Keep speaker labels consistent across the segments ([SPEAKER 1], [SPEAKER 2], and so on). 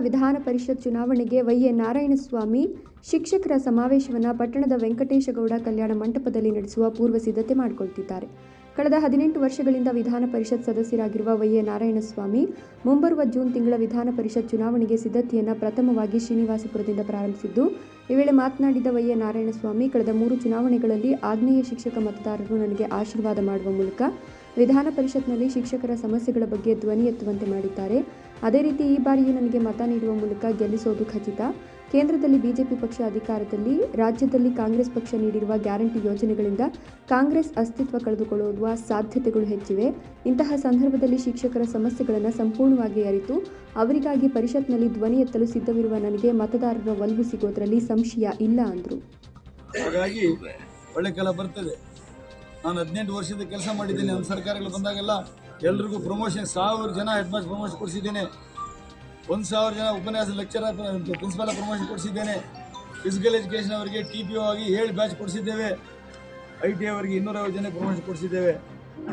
[SPEAKER 1] ವಿಧಾನ ಪರಿಷತ್ ಚುನಾವಣೆಗೆ ವೈಎ ನಾರಾಯಣಸ್ವಾಮಿ, ಶಿಕ್ಷಕರ ಸಮಾವೇಶವನ್ನು ಪಟ್ಟಣದ ವೆಂಕಟೇಶಗೌಡ ಕಲ್ಯಾಣ ಮಂಟಪದಲ್ಲಿ ನಡೆಸುವ ಪೂರ್ವ ಸಿದ್ಧತೆ ಮಾಡಿಕೊಳ್ತಿದ್ದಾರೆ. ಕಳೆದ ಹದಿನೆಂಟು ವರ್ಷಗಳಿಂದ ವಿಧಾನ ಪರಿಷತ್ ಸದಸ್ಯರಾಗಿರುವ ವೈಎ ನಾರಾಯಣಸ್ವಾಮಿ, ಮುಂಬರುವ ಜೂನ್ ತಿಂಗಳ ವಿಧಾನ ಪರಿಷತ್ ಚುನಾವಣೆಗೆ ಸಿದ್ಧತೆಯನ್ನು ಪ್ರಥಮವಾಗಿ ಶ್ರೀನಿವಾಸಪುರದಿಂದ ಪ್ರಾರಂಭಿಸಿದ್ದು, ಈ ವೇಳೆ ಮಾತನಾಡಿದ ವೈಎ ನಾರಾಯಣಸ್ವಾಮಿ, ಕಳೆದ ಮೂರು ಚುನಾವಣೆಗಳಲ್ಲಿ ಆಗ್ನೇಯ ಶಿಕ್ಷಕ ಮತದಾರರು ನನಗೆ ಆಶೀರ್ವಾದ ಮಾಡುವ ಮೂಲಕ ವಿಧಾನ ಪರಿಷತ್ನಲ್ಲಿ ಶಿಕ್ಷಕರ ಸಮಸ್ಯೆಗಳ ಬಗ್ಗೆ ಧ್ವನಿ ಎತ್ತುವಂತೆ ಮಾಡಿದ್ದಾರೆ. ಅದೇ ರೀತಿ ಈ ಬಾರಿಯೂ ನನಗೆ ಮತ ನೀಡುವ ಮೂಲಕ ಗೆಲ್ಲಿಸೋದು ಖಚಿತ. ಕೇಂದ್ರದಲ್ಲಿ ಬಿಜೆಪಿ ಪಕ್ಷ ಅಧಿಕಾರದಲ್ಲಿ, ರಾಜ್ಯದಲ್ಲಿ ಕಾಂಗ್ರೆಸ್ ಪಕ್ಷ ನೀಡಿರುವ ಗ್ಯಾರಂಟಿ ಯೋಜನೆಗಳಿಂದ ಕಾಂಗ್ರೆಸ್ ಅಸ್ತಿತ್ವ ಕಳೆದುಕೊಳ್ಳುವ ಸಾಧ್ಯತೆಗಳು ಹೆಚ್ಚಿವೆ. ಇಂತಹ ಸಂದರ್ಭದಲ್ಲಿ ಶಿಕ್ಷಕರ ಸಮಸ್ಯೆಗಳನ್ನು ಸಂಪೂರ್ಣವಾಗಿ ಅರಿತು, ಅವರಿಗಾಗಿ ಪರಿಷತ್ನಲ್ಲಿ ಧ್ವನಿ ಎತ್ತಲು ಸಿದ್ಧವಿರುವ ನನಗೆ ಮತದಾರರ ಒಲವು ಸಿಗೋದ್ರಲ್ಲಿ ಸಂಶಯ ಇಲ್ಲ ಅಂದರು.
[SPEAKER 2] ಹಾಗಾಗಿ, ಒಳ್ಳೆ ಕಾಲ ಬರ್ತದೆ. ನಾನು ಹದಿನೆಂಟು ವರ್ಷದ ಕೆಲಸ ಮಾಡಿದ್ದೀನಿ. ನಮ್ಮ ಸರ್ಕಾರಗಳು ಬಂದಾಗೆಲ್ಲ ಎಲ್ರಿಗೂ ಪ್ರಮೋಷನ್ ಸಾವಿರ ಜನ ಹೆಡ್ ಮಾಸ್ಟರ್ ಪ್ರಮೋಷನ್ ಕೊಡಿಸಿದ್ದೇನೆ. ಒಂದು ಸಾವಿರ ಜನ ಉಪನ್ಯಾಸ ಲೆಕ್ಚರರ್ ಪ್ರಿನ್ಸಿಪಾಲ್ ಪ್ರಮೋಷನ್ ಕೊಡಿಸಿದ್ದೇನೆ. ಫಿಸಿಕಲ್ ಎಜುಕೇಷನ್ ಅವರಿಗೆ ಟಿ ಪಿ ಒ ಆಗಿ ಏಳು ಬ್ಯಾಚ್ ಕೊಡಿಸಿದ್ದೇವೆ. ಐ ಟಿ ಅವರಿಗೆ ಇನ್ನೂರೈವತ್ತು ಜನ ಪ್ರಮೋಷನ್ ಕೊಡಿಸಿದ್ದೇವೆ.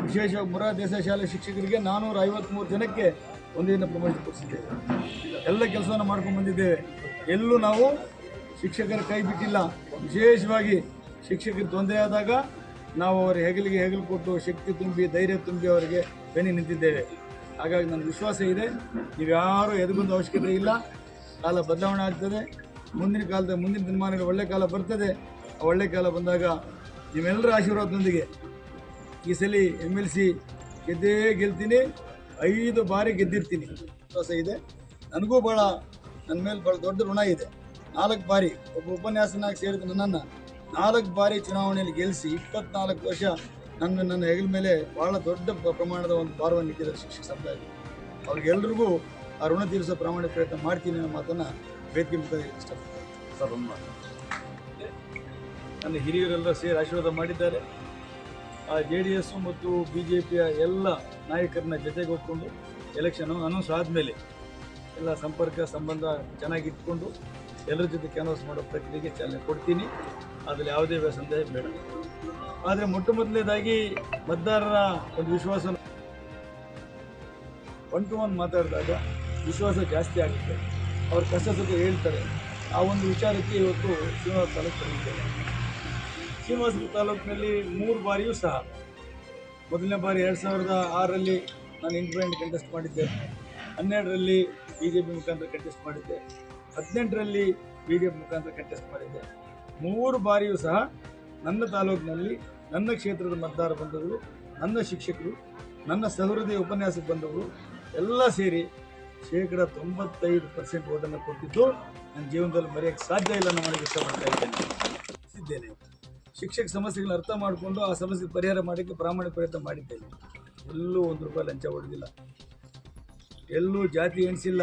[SPEAKER 2] ವಿಶೇಷವಾಗಿ ಮುರಾ ದೇಸಾಯಿ ಶಾಲೆ ಶಿಕ್ಷಕರಿಗೆ ನಾನ್ನೂರ ಐವತ್ತ್ಮೂರು ಜನಕ್ಕೆ ಒಂದಿನ ಪ್ರಮೋಷನ್ ಕೊಡಿಸಿದ್ದೇವೆ. ಎಲ್ಲ ಕೆಲಸವನ್ನು ಮಾಡ್ಕೊಂಡು ಬಂದಿದ್ದೇವೆ. ಎಲ್ಲೂ ನಾವು ಶಿಕ್ಷಕರ ಕೈ ಬಿಟ್ಟಿಲ್ಲ. ವಿಶೇಷವಾಗಿ ಶಿಕ್ಷಕರಿಗೆ ತೊಂದರೆ ಆದಾಗ ನಾವು ಅವರ ಹೆಗಲಿಗೆ ಹೆಗಲು ಕೊಟ್ಟು ಶಕ್ತಿ ತುಂಬಿ ಧೈರ್ಯ ತುಂಬಿ ಅವರಿಗೆ ಬೆನಿ ನಿಂತಿದ್ದೇವೆ. ಹಾಗಾಗಿ ನನ್ನ ವಿಶ್ವಾಸ ಇದೆ. ನೀವು ಯಾರೂ ಎದುಗೊಂದು ಅವಶ್ಯಕತೆ ಇಲ್ಲ. ಕಾಲ ಬದಲಾವಣೆ ಆಗ್ತದೆ. ಮುಂದಿನ ಕಾಲದ ಮುಂದಿನ ದಿನಮಾನಗಳು ಒಳ್ಳೆ ಕಾಲ ಬರ್ತದೆ. ಆ ಒಳ್ಳೆ ಕಾಲ ಬಂದಾಗ ನಿಮ್ಮೆಲ್ಲರ ಆಶೀರ್ವಾದದೊಂದಿಗೆ ಈ ಸಲ ಎಂ ಎಲ್ ಸಿ ಗೆದ್ದೇ ಗೆಲ್ತೀನಿ. ಐದು ಬಾರಿ ಗೆದ್ದಿರ್ತೀನಿ. ವಿಶ್ವಾಸ ಇದೆ. ನನಗೂ ಭಾಳ ನನ್ನ ಮೇಲೆ ಭಾಳ ದೊಡ್ಡ ಋಣ ಇದೆ. ನಾಲ್ಕು ಬಾರಿ ಒಬ್ಬ ಉಪನ್ಯಾಸನಾಗಿ ಸೇರಿದ ನನ್ನನ್ನು ನಾಲ್ಕು ಬಾರಿ ಚುನಾವಣೆಯಲ್ಲಿ ಗೆಲ್ಲಿಸಿ ಇಪ್ಪತ್ನಾಲ್ಕು ವರ್ಷ ನನ್ನ ನನ್ನ ಹೆಗಲ ಮೇಲೆ ಭಾಳ ದೊಡ್ಡ ಪ್ರಮಾಣದ ಒಂದು ಭಾರವನ್ನು ಇಟ್ಟಿದ್ದಾರೆ ಶಿಕ್ಷಕ ಸಮುದಾಯ. ಅವ್ರಿಗೆಲ್ರಿಗೂ ಆ ಋಣ ತೀರಿಸೋ ಪ್ರಾಮಾಣಿಕ ಪ್ರಯತ್ನ ಮಾಡ್ತೀನಿ ಅನ್ನೋ ಮಾತನ್ನು ವೇದಿಕೆ ಮುಖ ಇಷ್ಟಪಡ್ತೀನಿ. ಸರ್, ಒಂದು ಮಾತು. ನನ್ನ ಹಿರಿಯರೆಲ್ಲ ಸೇರಿ ಆಶೀರ್ವಾದ ಮಾಡಿದ್ದಾರೆ. ಆ ಜೆ ಡಿ ಎಸ್ ಮತ್ತು ಬಿ ಜೆ ಪಿಯ ಎಲ್ಲ ನಾಯಕರನ್ನ ಜೊತೆಗೆ ಜೊತೆಗೊಟ್ಕೊಂಡು ಎಲೆಕ್ಷನ್ ಅನೌನ್ಸ್ ಆದಮೇಲೆ ಎಲ್ಲ ಸಂಪರ್ಕ, ಸಂಬಂಧ ಚೆನ್ನಾಗಿ ಇಟ್ಕೊಂಡು ಎಲ್ಲರ ಜೊತೆ ಕ್ಯಾನ್ವಾಸ್ ಮಾಡೋ ಪ್ರಕ್ರಿಯೆಗೆ ಚಾಲನೆ ಕೊಡ್ತೀನಿ. ಅದರಲ್ಲಿ ಯಾವುದೇ ಸಂದೇಹ ಬೇಡ. ಆದರೆ ಮೊಟ್ಟ ಮೊದಲನೇದಾಗಿ ಮತದಾರರ ಒಂದು ವಿಶ್ವಾಸ ಒನ್ ಟು ಒನ್ ಮಾತಾಡಿದಾಗ ವಿಶ್ವಾಸ ಜಾಸ್ತಿ ಆಗುತ್ತೆ. ಅವ್ರ ಕಷ್ಟ ಸುಖ ಹೇಳ್ತಾರೆ. ಆ ಒಂದು ವಿಚಾರಕ್ಕೆ ಇವತ್ತು ಶ್ರೀನಿವಾಸ ತಾಲೂಕು ಬಂದಿದ್ದೇವೆ ಶ್ರೀನಿವಾಸ ತಾಲೂಕಿನಲ್ಲಿ ಮೂರು ಬಾರಿಯೂ ಸಹ, ಮೊದಲನೇ ಬಾರಿ ಎರಡು ಸಾವಿರದ ಆರರಲ್ಲಿ ನಾನು ಇಂಡಿಪೆಂಡೆಂಟ್ ಕಂಟೆಸ್ಟ್ ಮಾಡಿದ್ದೆ. ಹನ್ನೆರಡರಲ್ಲಿ ಬಿ ಜೆ ಪಿ ಮುಖಾಂತರ ಕಂಟೆಸ್ಟ್ ಮಾಡಿದ್ದೆ. ಹದಿನೆಂಟರಲ್ಲಿ ಬಿ ಜೆ ಪಿ ಮುಖಾಂತರ ಕಂಟೆಸ್ಟ್ ಮಾಡಿದ್ದೆ. ಮೂರು ಬಾರಿಯೂ ಸಹ ನನ್ನ ತಾಲೂಕಿನಲ್ಲಿ, ನನ್ನ ಕ್ಷೇತ್ರದ ಮತದಾರ ಬಂಧುಗಳು ನನ್ನ ಶಿಕ್ಷಕರು, ನನ್ನ ಸಹೃದಯ ಉಪನ್ಯಾಸಕ್ಕೆ ಬಂದವರು, ಎಲ್ಲ ಸೇರಿ ಶೇಕಡ ತೊಂಬತ್ತೈದು ಪರ್ಸೆಂಟ್ ಓಟನ್ನು ಕೊಟ್ಟಿದ್ದು ನನ್ನ ಜೀವನದಲ್ಲಿ ಮರೆಯೋಕ್ಕೆ ಸಾಧ್ಯ ಇಲ್ಲ ನಾನು ಇಷ್ಟಪಡ್ತಾ ಇದ್ದೇನೆ. ಶಿಕ್ಷಕ ಸಮಸ್ಯೆಗಳನ್ನ ಅರ್ಥ ಮಾಡಿಕೊಂಡು ಆ ಸಮಸ್ಯೆ ಪರಿಹಾರ ಮಾಡೋಕ್ಕೆ ಪ್ರಾಮಾಣಿಕ ಪ್ರಯತ್ನ ಮಾಡಿದ್ದೇನೆ. ಎಲ್ಲೂ ಒಂದು ರೂಪಾಯಿ ಲಂಚ ಹೊಡೆದಿಲ್ಲ. ಎಲ್ಲೂ ಜಾತಿ ಎಣಿಸಿಲ್ಲ.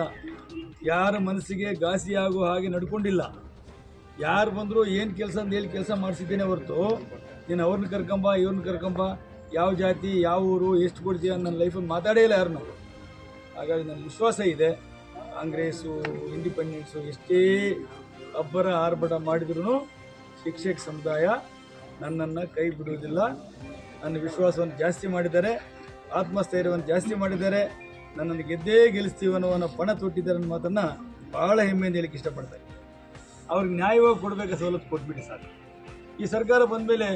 [SPEAKER 2] ಯಾರ ಮನಸ್ಸಿಗೆ ಘಾಸಿಯಾಗುವ ಹಾಗೆ ನಡ್ಕೊಂಡಿಲ್ಲ. ಯಾರು ಬಂದರೂ ಏನು ಕೆಲಸ ಅಂತ ಹೇಳಿ ಕೆಲಸ ಮಾಡಿಸಿದ್ದೇನೆ ಹೊರತು, ನೀನು ಅವ್ರನ್ನ ಕರ್ಕೊಂಬ ಇವ್ರನ್ನ ಕರ್ಕೊಂಬ, ಯಾವ ಜಾತಿ, ಯಾವ ಊರು, ಎಷ್ಟು ಕೊಡ್ತೀಯ ನನ್ನ ಲೈಫಲ್ಲಿ ಮಾತಾಡೇ ಇಲ್ಲ ಯಾರನ್ನು ಹಾಗಾಗಿ ನನ್ನ ವಿಶ್ವಾಸ ಇದೆ. ಕಾಂಗ್ರೆಸ್ಸು ಇಂಡಿಪೆಂಡೆನ್ಸು ಎಷ್ಟೇ ಅಬ್ಬರ ಆರ್ಭಟ ಮಾಡಿದ್ರು ಶಿಕ್ಷಕ ಸಮುದಾಯ ನನ್ನನ್ನು ಕೈ ಬಿಡುವುದಿಲ್ಲ. ನನ್ನ ವಿಶ್ವಾಸವನ್ನು ಜಾಸ್ತಿ ಮಾಡಿದ್ದಾರೆ, ಆತ್ಮಸ್ಥೈರ್ಯವನ್ನು ಜಾಸ್ತಿ ಮಾಡಿದ್ದಾರೆ, ನನ್ನನ್ನು ಗೆದ್ದೇ ಗೆಲ್ಲಿಸ್ತೀವನ್ನೋ ಅನ್ನೋ ಪಣ ತೊಟ್ಟಿದ್ದಾರೆ ಅನ್ನೋ ಮಾತನ್ನು ಭಾಳ ಹೆಮ್ಮೆಯಿಂದ ಹೇಳಿಕ್ಕೆ ಇಷ್ಟಪಡ್ತಾರೆ ಅವ್ರಿಗೆ ನ್ಯಾಯವಾಗಿ ಕೊಡಬೇಕು ಸವಲತ್ತು ಕೊಟ್ಬಿಡಿ ಸಾಕು. ಈ ಸರ್ಕಾರ ಬಂದ ಮೇಲೆ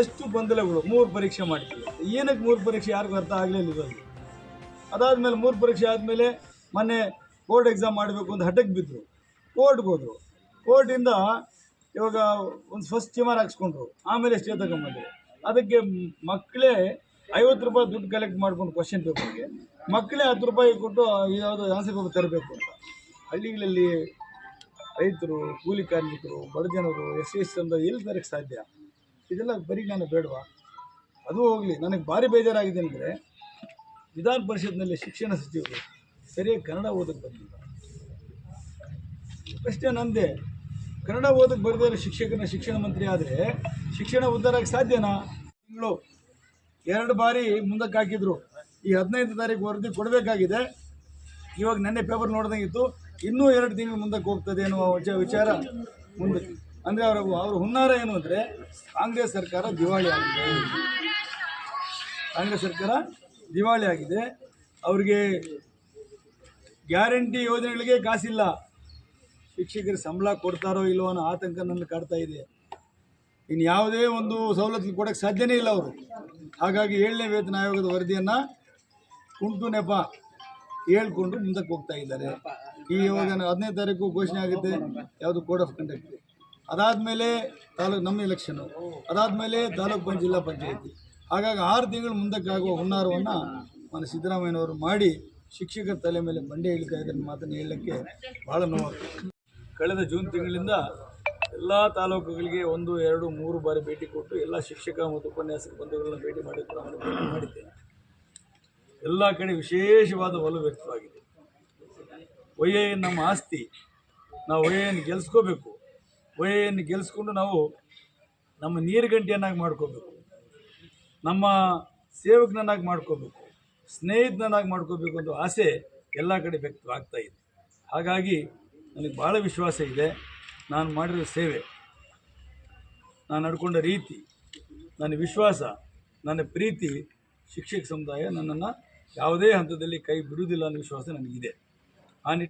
[SPEAKER 2] ಎಷ್ಟು ಗೊಂದಲಗಳು, ಮೂರು ಪರೀಕ್ಷೆ ಮಾಡ್ತೀವಿ ಏನಕ್ಕೆ ಮೂರು ಪರೀಕ್ಷೆ ಯಾರಿಗೂ ಅರ್ಥ ಆಗಲಿಲ್ಲ ಇಲ್ಲ ಅದಾದಮೇಲೆ ಮೂರು ಪರೀಕ್ಷೆ ಆದಮೇಲೆ ಮೊನ್ನೆ ಬೋರ್ಡ್ ಎಕ್ಸಾಮ್ ಮಾಡಬೇಕು ಅಂತ ಹಠಕ್ಕೆ ಬಿದ್ದರು ಕೋರ್ಟ್ಗೆ ಹೋದರು. ಕೋರ್ಟಿಂದ ಇವಾಗ ಒಂದು ಫಸ್ಟ್ ಚಿಮಾರ್ ಹಾಕ್ಸ್ಕೊಂಡ್ರು. ಆಮೇಲೆ ಸ್ಟೇ ತಗೊಂಬಂದ್ರು ಅದಕ್ಕೆ ಮಕ್ಕಳೇ ಐವತ್ತು ರೂಪಾಯಿ ದುಡ್ಡು ಕಲೆಕ್ಟ್ ಮಾಡ್ಕೊಂಡು ಕ್ವಶನ್ ಪೇಪರ್ಗೆ ಮಕ್ಕಳೇ ಹತ್ತು ರೂಪಾಯಿ ಕೊಟ್ಟು ಯಾವುದು ಆನ್ಸರ್ ಪೇಪರ್ ತರಬೇಕು ಅಂತ. ಹಳ್ಳಿಗಳಲ್ಲಿ ರೈತರು, ಕೂಲಿ ಕಾರ್ಮಿಕರು ಬಡ ಜನರು ಎಸ್ ಎಸ್ ಅಂತ ಎಲ್ಲಿ ತರಕ್ಕೆ ಸಾಧ್ಯ? ಇದೆಲ್ಲ ಪರಿಜ್ಞಾನ ಬೇಡವಾ? ಅದು ಹೋಗಲಿ. ನನಗೆ ಭಾರಿ ಬೇಜಾರಾಗಿದೆ ಅಂದರೆ ವಿಧಾನ ಪರಿಷತ್ನಲ್ಲಿ ಶಿಕ್ಷಣ ಸಚಿವರು ಸರಿಯಾಗಿ ಕನ್ನಡ ಓದಕ್ಕೆ ಬಂದಿಲ್ಲ. ಪ್ರಶ್ನೆ ನಂದೆ, ಕನ್ನಡ ಓದಕ್ಕೆ ಬರೆದಿರೋ ಶಿಕ್ಷಕನ ಶಿಕ್ಷಣ ಮಂತ್ರಿ ಆದರೆ ಶಿಕ್ಷಣ ಉದ್ಧಾರಕ್ಕೆ ಸಾಧ್ಯನಾ? ತಿಂಗಳು. ಎರಡು ಬಾರಿ ಮುಂದಕ್ಕೆ ಹಾಕಿದ್ರು. ಈ ಹದಿನೈದು ತಾರೀಕು ವರದಿ ಕೊಡಬೇಕಾಗಿದೆ. ಇವಾಗ ನೆನ್ನೆ ಪೇಪರ್ ನೋಡ್ದಂಗಿತ್ತು ಇನ್ನೂ ಎರಡು ತಿಂಗಳು ಮುಂದಕ್ಕೆ ಹೋಗ್ತದೆ ಅನ್ನುವ ವಿಚ- ವಿಚಾರ ಮುಂದೆ. ಅಂದರೆ ಅವರ ಅವ್ರ ಹುನ್ನಾರ ಏನು ಅಂದರೆ ಕಾಂಗ್ರೆಸ್ ಸರ್ಕಾರ ದಿವಾಳಿ ಆಗಿದೆ. ಕಾಂಗ್ರೆಸ್ ಸರ್ಕಾರ ದಿವಾಳಿ ಆಗಿದೆ. ಅವ್ರಿಗೆ ಗ್ಯಾರಂಟಿ ಯೋಜನೆಗಳಿಗೆ ಕಾಸಿಲ್ಲ. ಶಿಕ್ಷಕರು ಸಂಬಳ ಕೊಡ್ತಾರೋ ಇಲ್ಲವೋ ಅನ್ನೋ ಆತಂಕ ನನ್ನ ಕಾಡ್ತಾ ಇದೆ. ಇನ್ನು ಯಾವುದೇ ಒಂದು ಸವಲತ್ತು ಕೊಡೋಕ್ಕೆ ಸಾಧ್ಯನೇ ಇಲ್ಲ ಅವರು. ಹಾಗಾಗಿ ಏಳನೇ ವೇತನ ಆಯೋಗದ ವರದಿಯನ್ನು ಕುಂಟು ನೆಪ ಹೇಳ್ಕೊಂಡು ಮುಂದಕ್ಕೆ ಹೋಗ್ತಾ ಇದ್ದಾರೆ. ಈ ಇವಾಗ ಹದಿನೈದು ತಾರೀಕು ಘೋಷಣೆ ಆಗುತ್ತೆ ಯಾವುದು ಕೋಡ್ ಆಫ್ ಕಂಡಕ್ಟ್ ಅದಾದಮೇಲೆ ತಾಲೂಕು ನಮ್ಮ ಎಲೆಕ್ಷನು ಅದಾದಮೇಲೆ ತಾಲೂಕು ಪಂಚ, ಜಿಲ್ಲಾ ಪಂಚಾಯತಿ. ಹಾಗಾಗಿ ಆರು ತಿಂಗಳು ಮುಂದಕ್ಕಾಗುವ ಹುನ್ನಾರವನ್ನು ಮನ ಸಿದ್ದರಾಮಯ್ಯನವರು ಮಾಡಿ ಶಿಕ್ಷಕರ ತಲೆ ಮೇಲೆ ಬಂಡೆ ಇಳಿತಾ ಇದ್ದಾರೆ ಮಾತನ್ನು ಹೇಳಲಿಕ್ಕೆ ಭಾಳ ನೋವಾಗ್ತದೆ. ಕಳೆದ ಜೂನ್ ತಿಂಗಳಿಂದ ಎಲ್ಲ ತಾಲೂಕುಗಳಿಗೆ ಒಂದು, ಎರಡು, ಮೂರು ಬಾರಿ ಭೇಟಿ ಕೊಟ್ಟು ಎಲ್ಲ ಶಿಕ್ಷಕ ಮತ್ತು ಉಪನ್ಯಾಸಕ ಬಂಧುಗಳನ್ನ ಭೇಟಿ ಮಾಡಿ ಕೂಡ ನಾನು ಭೇಟಿ ಮಾಡಿದ್ದೇನೆ. ಎಲ್ಲ ಕಡೆ ವಿಶೇಷವಾದ ಒಲವು ವ್ಯಕ್ತವಾಗಿದೆ. ಒಯ್ಯೆ ನಮ್ಮ ಆಸ್ತಿ. ನಾವು ಒಯ್ಯನ್ನು ಗೆಲ್ಸ್ಕೋಬೇಕು. ಒಯ್ಯನ್ನು ಗೆಲ್ಸ್ಕೊಂಡು ನಾವು ನಮ್ಮ ನೀರುಗಂಟೆಯನ್ನಾಗಿ ಮಾಡ್ಕೋಬೇಕು. ನಮ್ಮ ಸೇವಕನನ್ನಾಗಿ ಮಾಡ್ಕೋಬೇಕು. ಸ್ನೇಹಿತನನ್ನಾಗಿ ಮಾಡ್ಕೋಬೇಕು ಅನ್ನೋ ಆಸೆ ಎಲ್ಲ ಕಡೆ ವ್ಯಕ್ತವಾಗ್ತಾ ಇದೆ. ಹಾಗಾಗಿ ನನಗೆ ಭಾಳ ವಿಶ್ವಾಸ ಇದೆ. ನಾನು ಮಾಡಿರೋ ಸೇವೆ, ನಾನು ನಡ್ಕೊಂಡ ರೀತಿ, ನನ್ನ ವಿಶ್ವಾಸ, ನನ್ನ ಪ್ರೀತಿ ಶಿಕ್ಷಕ ಸಮುದಾಯ ನನ್ನನ್ನು ಯಾವುದೇ ಹಂತದಲ್ಲಿ ಕೈ ಬಿಡುವುದಿಲ್ಲ ಅನ್ನೋ ವಿಶ್ವಾಸ ನನಗಿದೆ. ಆ ನಿಟ್ಟಿನಲ್ಲಿ